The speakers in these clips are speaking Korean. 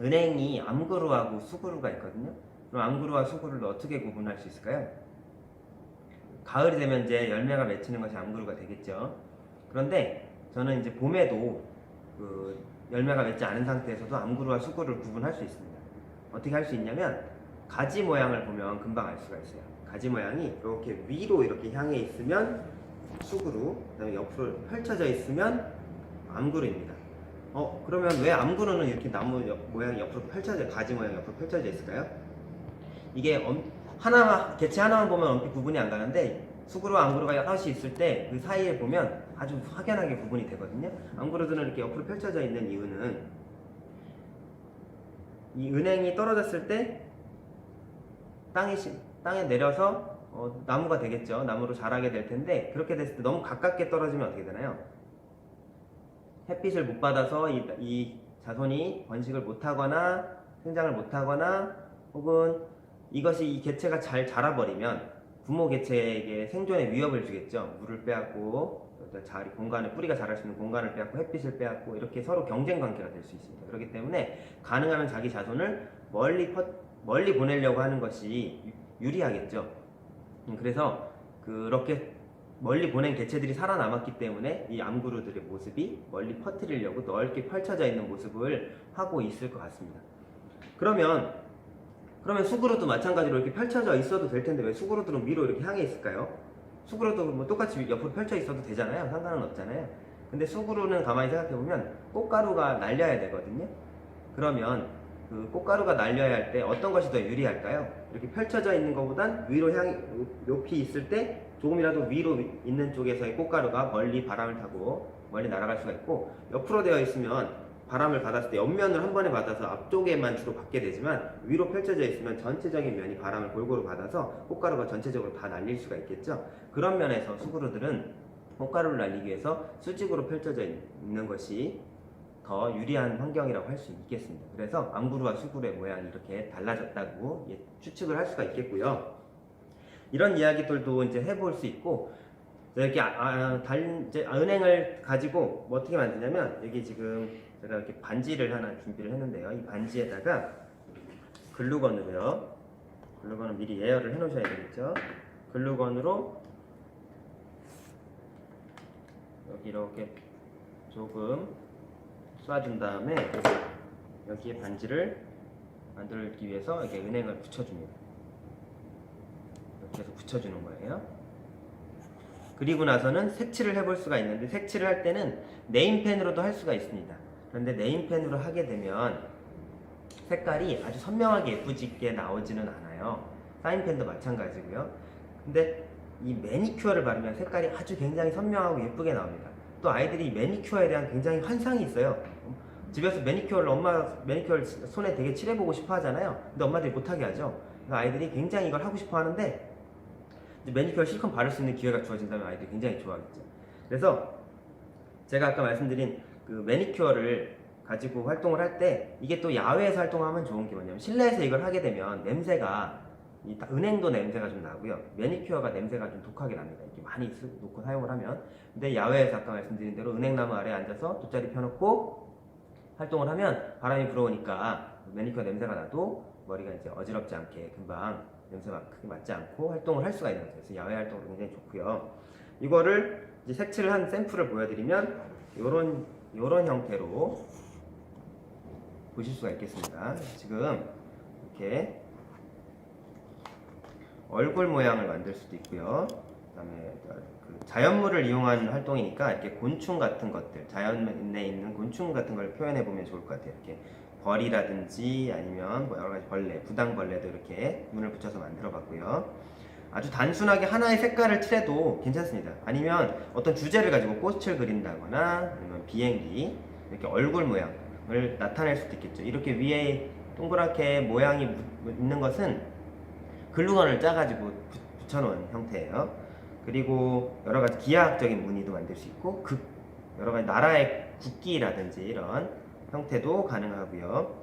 은행이 암그루하고 수그루가 있거든요. 그럼 암그루와 수그루를 어떻게 구분할 수 있을까요? 가을이 되면 이제 열매가 맺히는 것이 암그루가 되겠죠. 그런데 저는 이제 봄에도 그 열매가 맺지 않은 상태에서도 암그루와 수그루를 구분할 수 있습니다. 어떻게 할 수 있냐면 가지 모양을 보면 금방 알 수가 있어요. 가지 모양이 이렇게 위로 이렇게 향해 있으면 수그루, 그다음에 옆으로 펼쳐져 있으면 암그루입니다. 어 그러면 왜 암그루는 이렇게 나무 옆, 모양이 옆으로 펼쳐져 가지 모양이 옆으로 펼쳐져 있을까요? 이게 엄- 하나 개체 하나만 보면 엄청 구분이 안 가는데 수그루와 암그루가 여럿이 있을 때 그 사이에 보면 아주 확연하게 구분이 되거든요. 암그루들은 이렇게 옆으로 펼쳐져 있는 이유는 이 은행이 떨어졌을 때 땅에 시- 땅에 내려서 어, 나무가 되겠죠. 나무로 자라게 될 텐데 그렇게 됐을 때 너무 가깝게 떨어지면 어떻게 되나요? 햇빛을 못 받아서 이, 이 자손이 번식을 못하거나 생장을 못하거나 혹은 이것이 이 개체가 잘 자라버리면 부모 개체에게 생존에 위협을 주겠죠. 물을 빼앗고 자리 공간을 뿌리가 자랄 수 있는 공간을 빼앗고 햇빛을 빼앗고 이렇게 서로 경쟁 관계가 될 수 있습니다. 그렇기 때문에 가능하면 자기 자손을 멀리 퍼- 멀리 보내려고 하는 것이 유- 유리하겠죠. 음, 그래서 그렇게 멀리 보낸 개체들이 살아남았기 때문에 이 암그루들의 모습이 멀리 퍼뜨리려고 넓게 펼쳐져 있는 모습을 하고 있을 것 같습니다. 그러면 그러면 수그루도 마찬가지로 이렇게 펼쳐져 있어도 될 텐데 왜 수그루들은 위로 이렇게 향해 있을까요? 수그루도 뭐 똑같이 옆으로 펼쳐 있어도 되잖아요. 상관은 없잖아요. 근데 수그루는 가만히 생각해 보면 꽃가루가 날려야 되거든요. 그러면 그 꽃가루가 날려야 할 때 어떤 것이 더 유리할까요? 이렇게 펼쳐져 있는 것보단 위로 향이 높이 있을 때 조금이라도 위로 있는 쪽에서의 꽃가루가 멀리 바람을 타고 멀리 날아갈 수가 있고 옆으로 되어 있으면 바람을 받았을 때 옆면을 한 번에 받아서 앞쪽에만 주로 받게 되지만 위로 펼쳐져 있으면 전체적인 면이 바람을 골고루 받아서 꽃가루가 전체적으로 다 날릴 수가 있겠죠. 그런 면에서 수그루들은 꽃가루를 날리기 위해서 수직으로 펼쳐져 있는 것이 더 유리한 환경이라고 할 수 있겠습니다. 그래서 암구루와 수구루의 모양이 이렇게 달라졌다고 예, 추측을 할 수가 있겠고요. 이런 이야기들도 이제 해볼 수 있고 이렇게 아, 아, 달, 이제 은행을 가지고 뭐 어떻게 만드냐면 여기 지금 제가 이렇게 반지를 하나 준비를 했는데요. 이 반지에다가 글루건으로요. 글루건은 미리 예열을 해놓으셔야 되겠죠. 글루건으로 여기 이렇게 조금 쏴준 다음에 여기에 반지를 만들기 위해서 이렇게 은행을 붙여줍니다. 해서 붙여주는 거예요. 그리고 나서는 색칠을 해볼 수가 있는데 색칠을 할 때는 네임펜으로도 할 수가 있습니다. 그런데 네임펜으로 하게 되면 색깔이 아주 선명하게 예쁘게 나오지는 않아요. 사인펜도 마찬가지고요. 근데 이 매니큐어를 바르면 색깔이 아주 굉장히 선명하고 예쁘게 나옵니다. 또 아이들이 이 매니큐어에 대한 굉장히 환상이 있어요. 집에서 매니큐어를 엄마 매니큐어를 손에 되게 칠해보고 싶어 하잖아요. 근데 엄마들이 못하게 하죠. 아이들이 굉장히 이걸 하고 싶어 하는데 매니큐어 실컷 바를 수 있는 기회가 주어진다면 아이들이 굉장히 좋아하겠죠. 그래서 제가 아까 말씀드린 그 매니큐어를 가지고 활동을 할 때 이게 또 야외에서 활동하면 좋은 게 뭐냐면 실내에서 이걸 하게 되면 냄새가 은행도 냄새가 좀 나고요. 매니큐어가 냄새가 좀 독하게 납니다. 이렇게 많이 쓰- 놓고 사용을 하면. 근데 야외에서 아까 말씀드린 대로 은행나무 아래 앉아서 돗자리 펴놓고 활동을 하면 바람이 불어오니까 매니큐어 냄새가 나도 머리가 이제 어지럽지 않게 금방 냄새가 크게 맞지 않고 활동을 할 수가 있는 거죠. 그래서 야외 활동으로 굉장히 좋고요. 이거를 이제 색칠을 한 샘플을 보여드리면 요런 요런 형태로 보실 수가 있겠습니다. 지금 이렇게 얼굴 모양을 만들 수도 있고요. 그다음에 그 자연물을 이용한 활동이니까 이렇게 곤충 같은 것들, 자연에 있는 곤충 같은 걸 표현해 보면 좋을 것 같아요. 이렇게 벌이라든지 아니면 뭐 여러 가지 벌레, 부당벌레도 이렇게 눈을 붙여서 만들어 봤고요. 아주 단순하게 하나의 색깔을 칠해도 괜찮습니다. 아니면 어떤 주제를 가지고 꽃을 그린다거나 아니면 비행기 이렇게 얼굴 모양을 나타낼 수도 있겠죠. 이렇게 위에 동그랗게 모양이 무- 있는 것은 글루건을 짜가지고 붙- 붙여놓은 형태예요. 그리고 여러 가지 기하학적인 무늬도 만들 수 있고 극 여러 가지 나라의 국기라든지 이런 형태도 가능하고요.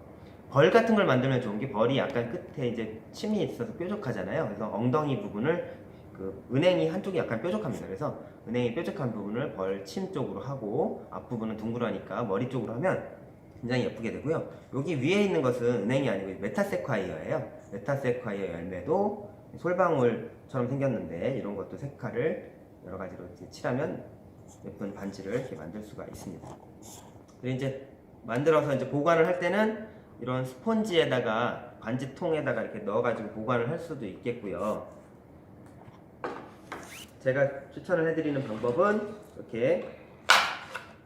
벌 같은 걸 만들면 좋은 게 벌이 약간 끝에 이제 침이 있어서 뾰족하잖아요. 그래서 엉덩이 부분을 그 은행이 한쪽이 약간 뾰족합니다. 그래서 은행이 뾰족한 부분을 벌 침 쪽으로 하고 앞부분은 둥그러니까 머리 쪽으로 하면 굉장히 예쁘게 되고요. 여기 위에 있는 것은 은행이 아니고 메타세콰이어예요. 메타세콰이어 열매도 솔방울처럼 생겼는데 이런 것도 색깔을 여러 가지로 칠하면 예쁜 반지를 이렇게 만들 수가 있습니다. 그리고 이제 만들어서 이제 보관을 할 때는 이런 스폰지에다가 반지통에다가 이렇게 넣어가지고 보관을 할 수도 있겠고요. 제가 추천을 해드리는 방법은 이렇게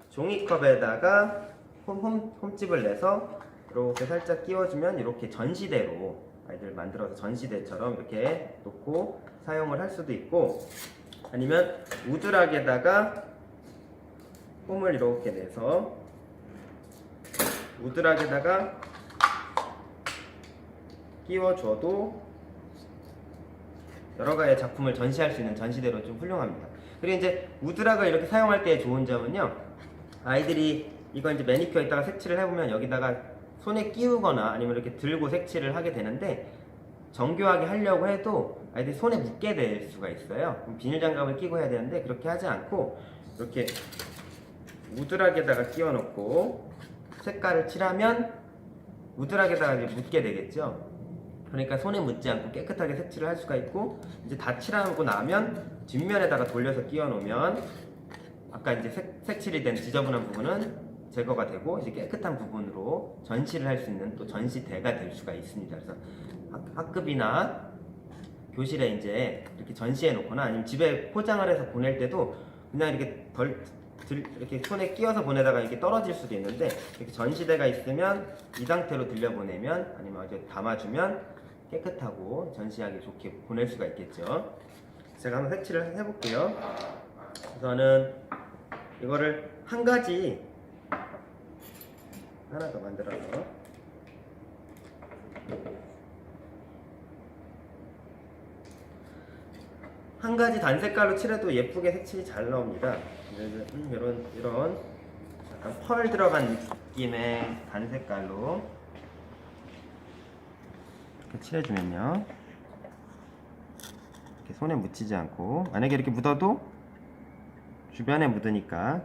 종이컵에다가 홈, 홈, 홈 집을 내서 이렇게 살짝 끼워주면 이렇게 전시대로 아이들 만들어서 전시대처럼 이렇게 놓고 사용을 할 수도 있고 아니면 우드락에다가 홈을 이렇게 내서 우드락에다가 끼워줘도 여러 가지 작품을 전시할 수 있는 전시대로 좀 훌륭합니다. 그리고 이제 우드락을 이렇게 사용할 때 좋은 점은요. 아이들이 이거 이제 매니큐어에다가 색칠을 해보면 여기다가 손에 끼우거나 아니면 이렇게 들고 색칠을 하게 되는데 정교하게 하려고 해도 아이들이 손에 묻게 될 수가 있어요. 비닐 장갑을 끼고 해야 되는데 그렇게 하지 않고 이렇게 우드락에다가 끼워 놓고 색깔을 칠하면 우드락에다가 이제 묻게 되겠죠. 그러니까 손에 묻지 않고 깨끗하게 색칠을 할 수가 있고 이제 다 칠하고 나면 뒷면에다가 돌려서 끼워 놓으면 아까 이제 색, 색칠이 된 지저분한 부분은 제거가 되고 이제 깨끗한 부분으로 전시를 할 수 있는 또 전시대가 될 수가 있습니다. 그래서 학, 학급이나 교실에 이제 이렇게 전시해 놓거나 아니면 집에 포장을 해서 보낼 때도 그냥 이렇게 덜 들, 이렇게 손에 끼워서 보내다가 이렇게 떨어질 수도 있는데 이렇게 전시대가 있으면 이 상태로 들려보내면 아니면 이제 담아주면 깨끗하고 전시하기 좋게 보낼 수가 있겠죠. 제가 한번 색칠을 해볼게요. 우선은 이거를 한 가지 하나 더 만들어서 한 가지 단색깔로 칠해도 예쁘게 색칠이 잘 나옵니다. 음, 이런 이런 약간 펄 들어간 느낌의 단 색깔로 이렇게 칠해주면요. 이렇게 손에 묻히지 않고 만약에 이렇게 묻어도 주변에 묻으니까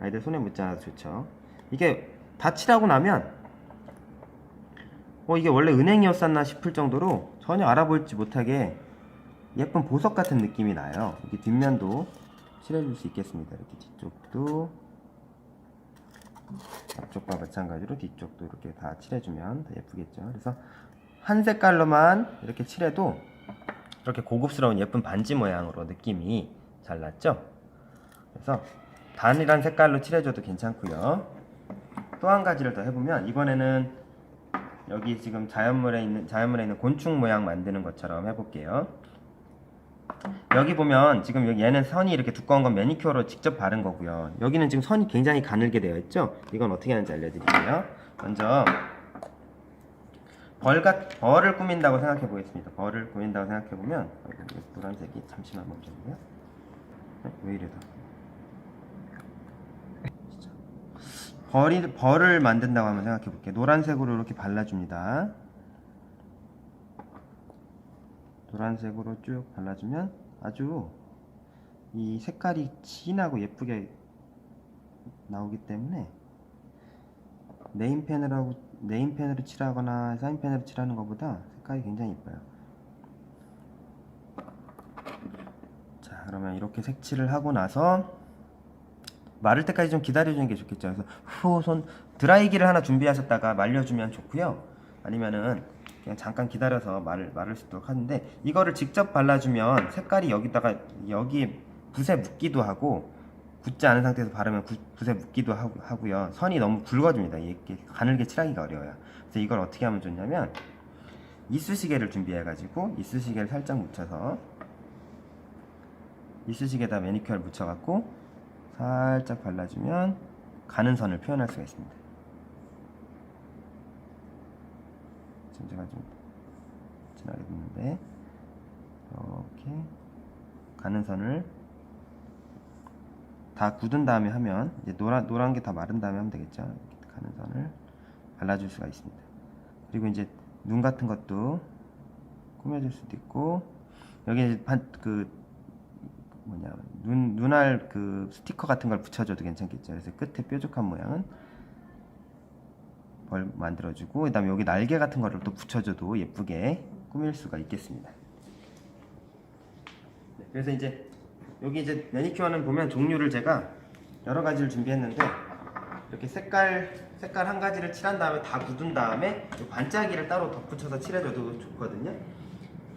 아이들 손에 묻지 않아도 좋죠. 이게 다 칠하고 나면 어 이게 원래 은행이었었나 싶을 정도로 전혀 알아보지 못하게 예쁜 보석 같은 느낌이 나요. 이렇게 뒷면도 칠해줄 수 있겠습니다. 이렇게 뒤쪽도 앞쪽과 마찬가지로 뒤쪽도 이렇게 다 칠해주면 더 예쁘겠죠. 그래서 한 색깔로만 이렇게 칠해도 이렇게 고급스러운 예쁜 반지 모양으로 느낌이 잘 났죠. 그래서 단일한 색깔로 칠해줘도 괜찮고요. 또 한 가지를 더 해보면 이번에는 여기 지금 자연물에 있는 자연물에 있는 곤충 모양 만드는 것처럼 해볼게요. 여기 보면 지금 얘는 선이 이렇게 두꺼운 건 매니큐어로 직접 바른 거고요. 여기는 지금 선이 굉장히 가늘게 되어 있죠. 이건 어떻게 하는지 알려드릴게요. 먼저 벌과 벌을 꾸민다고 생각해 보겠습니다. 벌을 꾸민다고 생각해 보면 노란색이 잠시만 멈춰주세요. 네? 왜 이래다? 벌이 벌을 만든다고 한번 생각해 볼게요. 노란색으로 이렇게 발라줍니다. 노란색으로 쭉 발라주면 아주 이 색깔이 진하고 예쁘게 나오기 때문에 네임펜을 하고 네임펜으로 칠하거나 사인펜으로 칠하는 것보다 색깔이 굉장히 예뻐요. 자, 그러면 이렇게 색칠을 하고 나서 마를 때까지 좀 기다려주는 게 좋겠죠. 그래서 후손 드라이기를 하나 준비하셨다가 말려주면 좋고요. 아니면은 그냥 잠깐 기다려서 말을 마를 수 있도록 하는데 이거를 직접 발라주면 색깔이 여기다가 여기 붓에 묻기도 하고 굳지 않은 상태에서 바르면 구- 붓에 묻기도 하고, 하고 요. 선이 너무 굵어집니다. 이게 가늘게 칠하기가 어려워요. 그래서 이걸 어떻게 하면 좋냐면 이쑤시개를 준비해 가지고 이쑤시개를 살짝 묻혀서 이쑤시개에다 매니큐어를 묻혀갖고 살짝 발라주면 가는 선을 표현할 수가 있습니다. 제가 좀 진하게 붓는데 이렇게 가는 선을 다 굳은 다음에 하면 이제 노란 노란 게 다 마른 다음에 하면 되겠죠. 가는 선을 발라줄 수가 있습니다. 그리고 이제 눈 같은 것도 꾸며줄 수도 있고 여기 이제 반, 그 뭐냐 눈 눈알 그 스티커 같은 걸 붙여줘도 괜찮겠죠. 그래서 끝에 뾰족한 모양은 벌 만들어주고 그 다음에 여기 날개 같은 거를 또 붙여줘도 예쁘게 꾸밀 수가 있겠습니다. 네, 그래서 이제 여기 이제 매니큐어는 보면 종류를 제가 여러 가지를 준비했는데 이렇게 색깔 색깔 한 가지를 칠한 다음에 다 굳은 다음에 이 반짝이를 따로 덧붙여서 칠해줘도 좋거든요.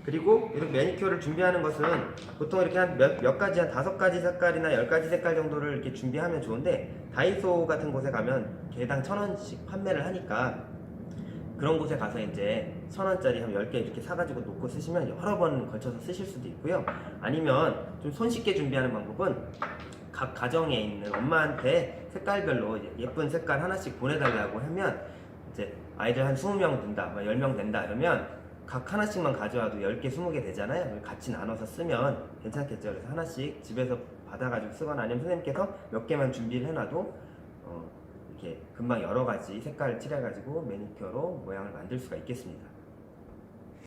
그리고 이렇게 매니큐어를 준비하는 것은 보통 이렇게 한 몇 몇 가지 한 다섯 가지 색깔이나 열 가지 색깔 정도를 이렇게 준비하면 좋은데 다이소 같은 곳에 가면 개당 천 원씩 판매를 하니까 그런 곳에 가서 이제 천 원짜리 한 10개 이렇게 사가지고 놓고 쓰시면 여러 번 걸쳐서 쓰실 수도 있고요. 아니면 좀 손쉽게 준비하는 방법은 각 가정에 있는 엄마한테 색깔별로 예쁜 색깔 하나씩 보내달라고 하면 이제 아이들 한 20명 된다, 뭐 10명 된다 이러면 각 하나씩만 가져와도 10개, 20개 되잖아요. 같이 나눠서 쓰면 괜찮겠죠. 그래서 하나씩 집에서 받아가지고 쓰거나 아니면 선생님께서 몇 개만 준비를 해놔도 어, 이렇게 금방 여러 가지 색깔을 칠해가지고 매니큐어로 모양을 만들 수가 있겠습니다.